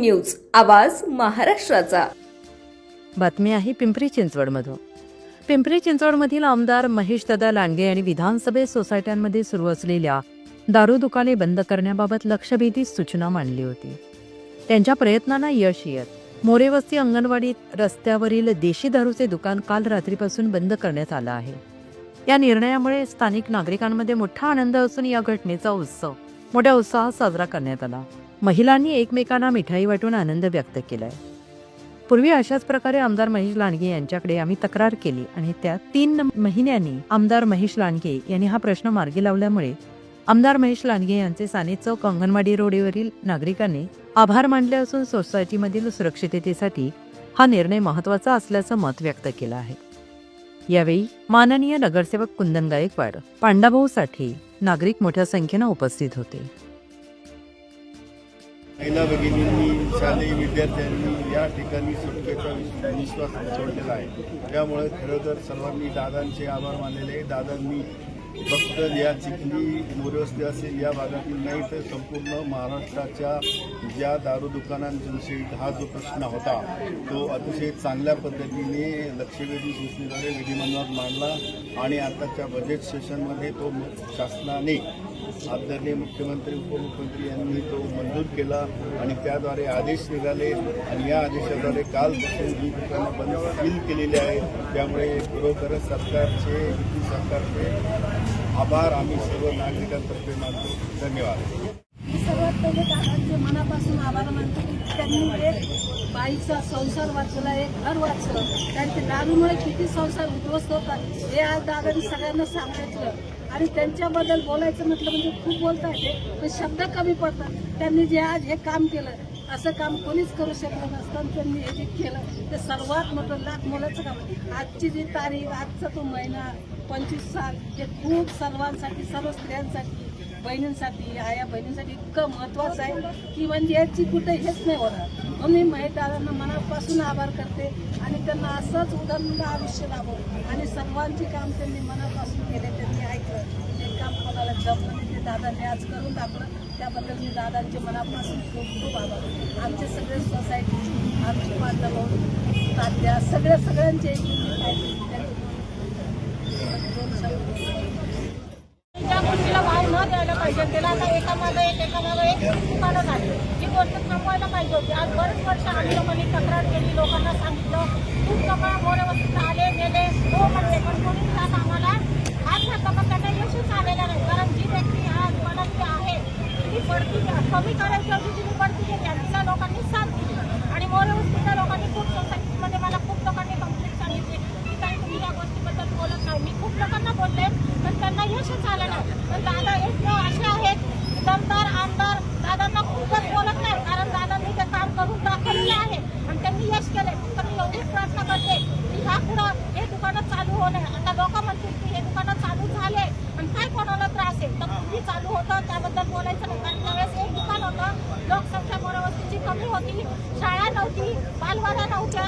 News आवाज महाराष्ट्राचा. बातमी आहे पिंपरी चिंचवडमधून. पिंपरी चिंचवडमधील आमदार महेश दादा लांडगे यांनी विधानसभेत सोसायट्यांमध्ये सुरू असलेल्या दारू दुकाने बंद करण्याबाबत लक्षवेधी सूचना मांडली होती. त्यांच्या प्रयत्नांना यश येत. मोरेवस्ती अंगणवाडीत रस्त्यावरील देशी दारूचे दुकान काल रात्रीपासून बंद करण्यात आलं आहे. या निर्णयामुळे स्थानिक नागरिकांमध्ये मोठा आनंद असून या घटनेचा उत्सव मोठ्या उत्साहात साजरा करण्यात आला. महिलांनी एकमेकांना मिठाई वाटून आनंद व्यक्त केलाय. पूर्वी अशाच प्रकारे आमदार महेश लांडगे यांच्याकडे आम्ही तक्रार केली आणि त्या तीन महिन्यांनी आमदार महेश लांडगे यांनी हा प्रश्न मार्गी लावल्यामुळे आमदार महेश लांडगे यांचे साने चौक अंगणवाडी रोडवरील नागरिकांनी आभार मानले असून सोसायटीमधील सुरक्षिततेसाठी हा निर्णय महत्त्वाचा असल्याचं मत व्यक्त केलं आहे. यावेळी माननीय नगरसेवक कुंदन गायकवाड पांडाभाऊ साठे नागरिक मोठ्या संख्येनं उपस्थित होते. महिला भगिनींनी शालेय विद्यार्थ्यांनी या ठिकाणी सुटकेचा विश्वास सोडलेला आहे त्यामुळे खरं तर सर्वांनी दादांचे आभार मानलेले आहे. दादांनी फक्त या चिखली मोरवस्ती असेल या भागातील नाही तर संपूर्ण महाराष्ट्राच्या ज्या दारू दुकानांविषयी हा जो प्रश्न होता तो अतिशय चांगल्या पद्धतीने लक्षवेधी सूचनेद्वारे विधिमंडळात मांडला आणि आताच्या बजेट सेशनमध्ये तो शासनाने आदरणीय मुख्यमंत्री उपमुख्यमंत्री यांनी तो मंजूर केला आणि त्याद्वारे आदेश निघाले आणि या आदेशाद्वारे कालपासून ही दुकानं बंद सील केलेली आहे त्यामुळे खरोखरच सरकारचे युती सरकारचे आभार आम्ही सर्व नागरिकांतर्फे मानतो. धन्यवाद. सर्वात पहिले दादांचे मनापासून आभार मानतो की त्यांनी एक बाईचा संसार वाचला एक घर वाचलं. त्यांच्या दारूमुळे किती संसार उद्ध्वस्त होतात हे आज दादांनी सगळ्यांना सांगायचं आणि त्यांच्याबद्दल बोलायचं म्हटलं म्हणजे खूप बोलता येते पण शब्द कमी पडतात. त्यांनी जे आज हे काम केलं असं काम कोणीच करू शकलं नसतं. त्यांनी हे जे केलं ते सर्वात मोठं लाख मोलाचं काम. आहे. आजची जी तारीख आजचा तो महिना पंचवीस साल हे खूप सर्वांसाठी सर्व स्त्रियांसाठी बहिणींसाठी आया बहिणींसाठी इतकं महत्त्वाचं आहे. की म्हणजे याची कुठे हेच नाही होणार. मी महिलांना मनापासून आभार करते आणि त्यांना असंच उदाहरण आयुष्य लाभो. आणि सर्वांचे काम त्यांनी मनापासून केले त्यांनी ऐकलं. ते काम कोणाला जमलं नाही ते दादांनी आज करून दाखवलं. त्याबद्दल मी दादांचे मनापासून खूप खूप आभार. आमचे सगळे सोसायटी आमचे बांधव तात्या सगळ्या सगळ्यांचे त्या गोष्टीला वाव न द्यायला पाहिजे त्याला आता एकामागं एक एकामागं एक दुकानं झाली ही पाहिजे होती. आज बरेच वर्ष आम्ही लोकांनी तक्रार केली. लोकांना सांगितलं खूप लोक मोऱ्यावरती आले गेले. हो म्हणले पण कोणी त्यात आम्हाला आज घातला पण त्याचा यशच आलेला नाही. कारण जी व्यक्ती आज मनात आहे ती पडती कमी करायची होती तिने पडती गेली आणि तिला लोकांनी साथ दिली. आणि मोऱ्यावरतीच्या लोकांनी खूप सोसायटीमध्ये मला खूप लोकांनी कंप्लेंट सांगितली की काही तुम्ही या गोष्टीबद्दल बोलत नाही मी खूप लोकांना बोलले पण त्यांना यशच आलं नाही पण दादा एक असे आहेत दमदार आमदार दादांना खूपच बोलत नाही कारण दादांनी ते काम करून दाखवलेलं आहे आणि त्यांनी यश केले तर मी एवढीच प्रार्थना करते की ह्या पुढं हे दुकानं चालू होणे आता लोक म्हणतील की हे दुकानं चालू झाले आणि काय कोणाला त्रास आहे? तर पूर्वी चालू होतं त्याबद्दल बोलायचं नाही. कारण त्यावेळेस एक दुकान होतं. लोकसंख्या मोरवस्तीची कमी होती. शाळा नव्हती बालवाड्या नव्हत्या.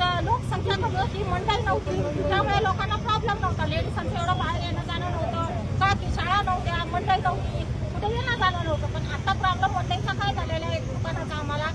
तर लोकसंख्या कमी होती मंडळ नव्हती. त्यामुळे लोकांना प्रॉब्लेम नव्हता. लेडीजांचं एवढं बाहेर येणं जाणं नव्हतं. का की शाळा नव्हत्या मंडळ नव्हती. कुठे येणं जाणं नव्हतं. पण आता प्रॉब्लेम मंडळीचा काय झालेला आहे? दुकानाचा आम्हाला.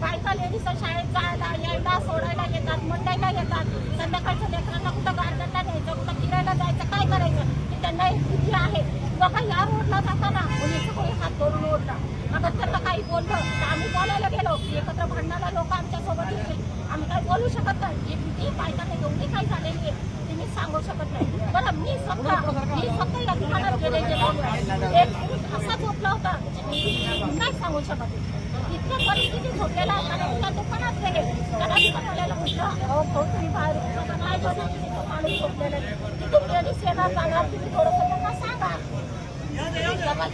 बायका लेडीज शाळेत जायला यायला सोडायला येतात मंडायला येतात. संध्याकाळच्या लेकरांना कुठं गार्डनला द्यायचं कुठं फिरायला जायचं काय करायचं? की त्यांना एक भीती आहे. बघा या रोडला जाताना मुलीचं कोणी हात धरून ओढला. अगं त्यांना काही बोललं तर आम्ही बोलायला गेलो. की एकत्र भांडणाला लोक आमच्यासोबत येतील. आम्ही काय बोलू शकत नाही. ही भीती बायकांना एवढी काय झालेली आहे ती मी सांगू शकत नाही. बरं मी स्वतः मी स्वतः या दुकानात गेले गेलो एक असा झोपला होता. सांगू शकत इतकं परिस्थिती झोपलेला आहे आणि त्या दुकानात गेले त्याला दुकानवाल्याला म्हटलं अहो भाऊ तुम्ही बाहेर उभं नका. काय बोलू तिथं माणूस झोपलेला आहे तिथून येणार जाणार तुम्ही थोडंसं त्यांना सांगा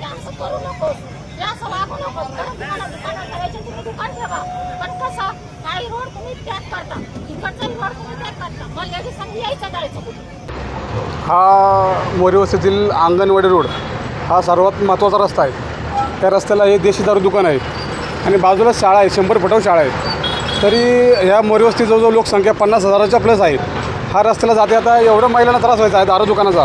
असं करू नकोस हे असं वागू नकोस बरं तुम्हाला दुकानात करायचे तुम्ही दुकान ठेवा पण कसं काही रोड तुम्ही पॅक करता इकडचाही रोड तुम्ही पॅक करता मग लेडीजांनी यायचं जायचं कुठे हा मोरी वस्तीतील अंगणवाडी रोड हा सर्वात महत्त्वाचा रस्ता आहे त्या रस्त्याला हे देशी दारू दुकान आहे. आणि बाजूला शाळा आहे शंभर फटाव शाळा आहे. तरी ह्या मोरीवस्ती जवळजवळ लोकसंख्या पन्नास हजाराच्या प्लस आहे. हा रस्त्याला जाते आता एवढं महिलांना त्रास व्हायचा आहे दारू दुकानाचा.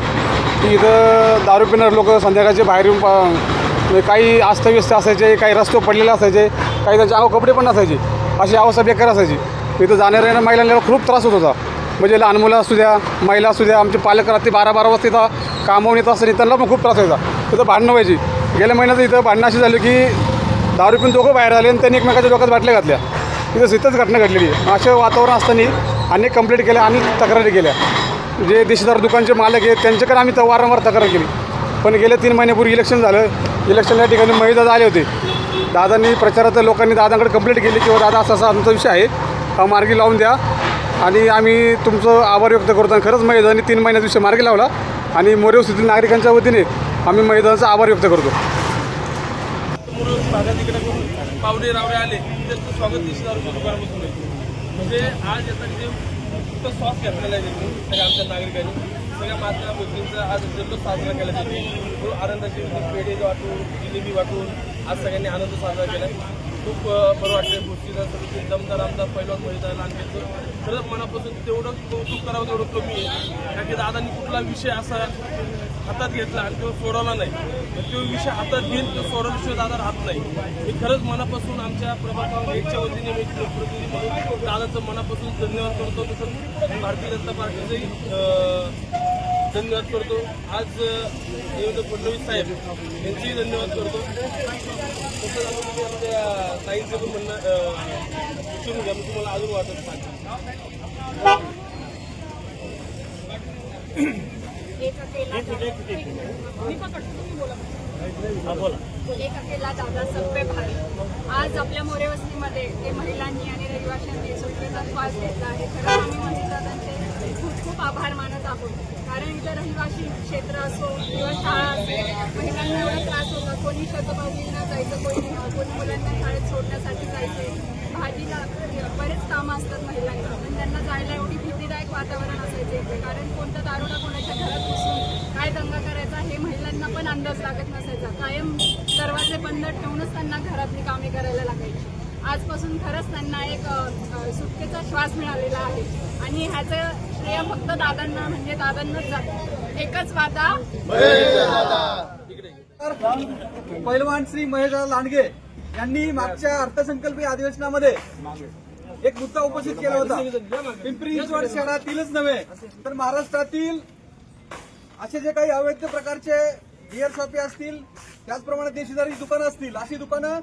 की इथं दारू पिणारे लोक संध्याकाळचे बाहेर येऊन म्हणजे काही अस्तव्यस्त असायचे काही रस्ते पडलेले असायचे काही त्यांचे आव कपडे पण नसायचे. अशी अवस्था बेकार असायची. इथं जाणाऱ्या महिलांना खूप त्रास होत होता. म्हणजे लहान मुलं असू द्या महिला असू द्या आमचे पालक रात्री बारा बारा वाजता इथं कामावून येत असतात त्यांना पण खूप त्रास व्हायचा. इथं भांडणं व्हायची. गेल्या महिन्यात इथं भांडणं अशी झाली की दारू पिऊन दोघं बाहेर आले आणि त्यांनी एकमेकाच्या डोक्यात बाटल्या घातल्या. तिथं इथंच घटना घडलेली. आहे अशा वातावरण असताना अनेक कंप्लेंट केल्या आणि तक्रारी केल्या. जे देशदार दुकानचे मालक आहेत त्यांच्याकडे आम्ही तर वारंवार तक्रार केली. पण गेल्या तीन महिन्यापूर्वी इलेक्शन झालं. इलेक्शन या ठिकाणी महिला आले होते. दादांनी प्रचारात लोकांनी दादांकडे कंप्लेंट केली किंवा हो, दादा असा असा आमचा विषय आहे. हा मार्गी लावून द्या. आणि आम्ही तुमचं आभार व्यक्त करतो. आणि खरंच महिलांनी तीन महिन्यात विषय मार्गी लावला. आणि मोरेव स्थितीतील नागरिकांच्या वतीने आम्ही महिलांचा आभार व्यक्त करतो. पाहुणे भागात करून रावडे आले. त्यांचं स्वागत दिवशी दुकानापासून. म्हणजे आज याचा जे फक्त श्वास घेतलेला आहे सगळ्या आमच्या नागरिकांनी. सगळ्या महात्मा गोष्टींचा आज जल्लोष साजरा केला जातो तो आनंदाची पेढे वाटून जिलेबी वाटून आज सगळ्यांनी आनंद साजरा केला. खूप बरं वाटतं गोष्टीचा सगळं दमदार आमदार पहिला महिला लहानग्याचं खरंच मनापासून तेवढं कौतुक करावं तेवढं कमी आहे. कारण की दादांनी कुठला विषय असा हातात घेतला आणि तो सोडवला नाही. तर तो विषय हातात घेऊन तो सोडवल्याशिवाय दादा राहत नाही. मी खरंच मनापासून आमच्या प्रभाग एकच्या वतीने मी लोकप्रतिनिधी म्हणून दादाचं मनापासून धन्यवाद करतो. तसंच भारतीय जनता पार्टीचंही धन्यवाद करतो. आज देवेंद्र फडणवीस साहेब यांचेही धन्यवाद करतो. तसंच तुम्ही आमच्या ताईंचं पण म्हणणं विचारून घ्या. मी तुम्हाला अजून वाटत सांगतो एक अकेला मी पकडतो तुम्ही बोला एक अकेला दादा सभ्य आज आपल्या मोरे वस्तीमध्ये ते महिलांनी आणि रहिवाशांनी स्वच्छतेचा श्वास घेतला आहे. खरं आम्ही म्हणजे दादांचे खूप खूप आभार मानत आहोत. कारण इथं रहिवाशी क्षेत्र असो किंवा शाळा असो महिलांना एवढा त्रास होता. कोणी शतपावलींना जायचं कोणी कोणी मुलांना शाळेत सोडण्यासाठी जायचे. भाजीला बरेच कामं असतात महिलांना. पण त्यांना जायला एवढी वातावरण असायचे इथे. कारण कोणता दारोडा कोणाच्या घरात बसून काय दंगा करायचा हे महिलांना पण अंदाज लागत नसायचा. कायम दरवाजे बंद ठेवूनच त्यांना घरातली कामे करायला लागायची. आजपासून खरंच त्यांना एक सुटकेचा श्वास मिळालेला आहे. आणि ह्याचं श्रेय फक्त दादांना म्हणजे दादांनाच जात. एकच वादा. पैलवान श्री महेश लांडगे यांनी मागच्या अर्थसंकल्पीय अधिवेशनामध्ये एक मुद्दा उपस्थित केला होता. पिंपरी चिंचवड शहरातीलच नव्हे तर महाराष्ट्रातील असे जे काही अवैध प्रकारचे बिअर शॉपी असतील त्याचप्रमाणे देशीदारी दुकानं असतील अशी दुकानं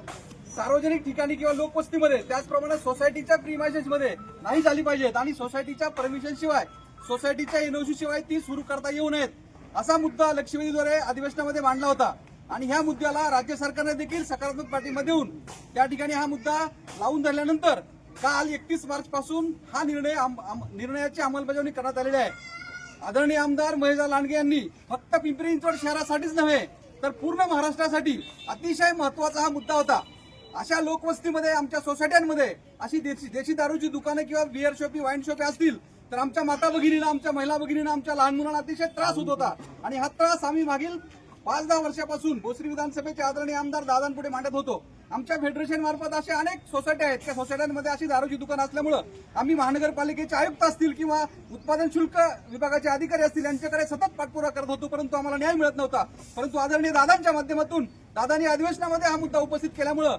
सार्वजनिक ठिकाणी किंवा लोकवस्तीमध्ये त्याचप्रमाणे सोसायटीच्या प्रिमायसेसमध्ये नाही झाली पाहिजेत. आणि सोसायटीच्या परमिशन शिवाय सोसायटीच्या एनओसी शिवाय ती सुरू करता येऊ नयेत असा मुद्दा लक्षवेधीद्वारे अधिवेशनामध्ये मांडला होता. आणि ह्या मुद्द्याला राज्य सरकारने देखील सकारात्मक पाठिंबा देऊन त्या ठिकाणी हा मुद्दा लावून धरल्यानंतर काल एकतीस मार्च पासून हा निर्णय आम- निर्णयाची अंमलबजावणी करण्यात आलेली आहे. आदरणीय आमदार महेशा लांडगे यांनी फक्त पिंपरी चिंचवड शहरासाठीच नव्हे तर पूर्ण महाराष्ट्रासाठी अतिशय महत्त्वाचा हा मुद्दा होता. अशा लोकवस्तीमध्ये आमच्या सोसायट्यांमध्ये अशी देशी देशी दारूची दुकानं किंवा बिअर शॉपी वाईन शॉपी असतील तर आमच्या माता भगिनींना आमच्या महिला भगिनीला आमच्या लहान मुलांना अतिशय त्रास होत होता. आणि हा त्रास आम्ही मागील पाच दहा वर्षापासून भोसरी विधानसभेचे आदरणीय आमदार दादांपुढे मांडत होतो. आमच्या फेडरेशन मार्फत असे अनेक सोसायट्या आहेत. त्या सोसायट्यांमध्ये अशी दारूची दुकान असल्यामुळं आम्ही महानगरपालिकेचे आयुक्त असतील किंवा उत्पादन शुल्क विभागाचे अधिकारी असतील यांच्याकडे सतत पाठपुरा करत होतो परंतु आम्हाला न्याय मिळत नव्हता. परंतु आदरणीय दादांच्या माध्यमातून दादांनी अधिवेशनामध्ये हा मुद्दा उपस्थित केल्यामुळं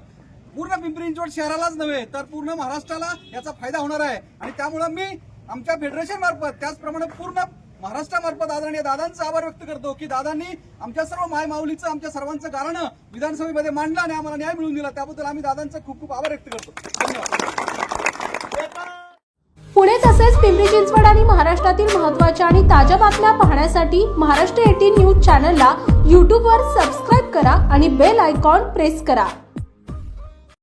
पूर्ण पिंपरी चिंचवड शहरालाच नव्हे तर पूर्ण महाराष्ट्राला याचा फायदा होणार आहे. आणि त्यामुळं मी आमच्या फेडरेशन मार्फत त्याचप्रमाणे पूर्ण महाराष्ट्रामार्फत आदरणीय दादांचा आभार व्यक्त करतो की दादांनी आमच्या सर्व माय माऊलीचं आमच्या सर्वांचं गाणं विधानसभेमध्ये मांडलं आणि आम्हाला न्याय मिळवून दिला. त्याबद्दल आम्ही दादांचा खूप खूप आभार व्यक्त करतो. धन्यवाद. पुणे तसेच पिंपरी चिंचवड आणि महाराष्ट्रातील महत्त्वाच्या आणि ताज्या बातम्या पाहण्यासाठी महाराष्ट्र एटीन न्यूज चॅनलला यूट्यूबवर सबस्क्राईब करा आणि बेल आयकॉन प्रेस करा.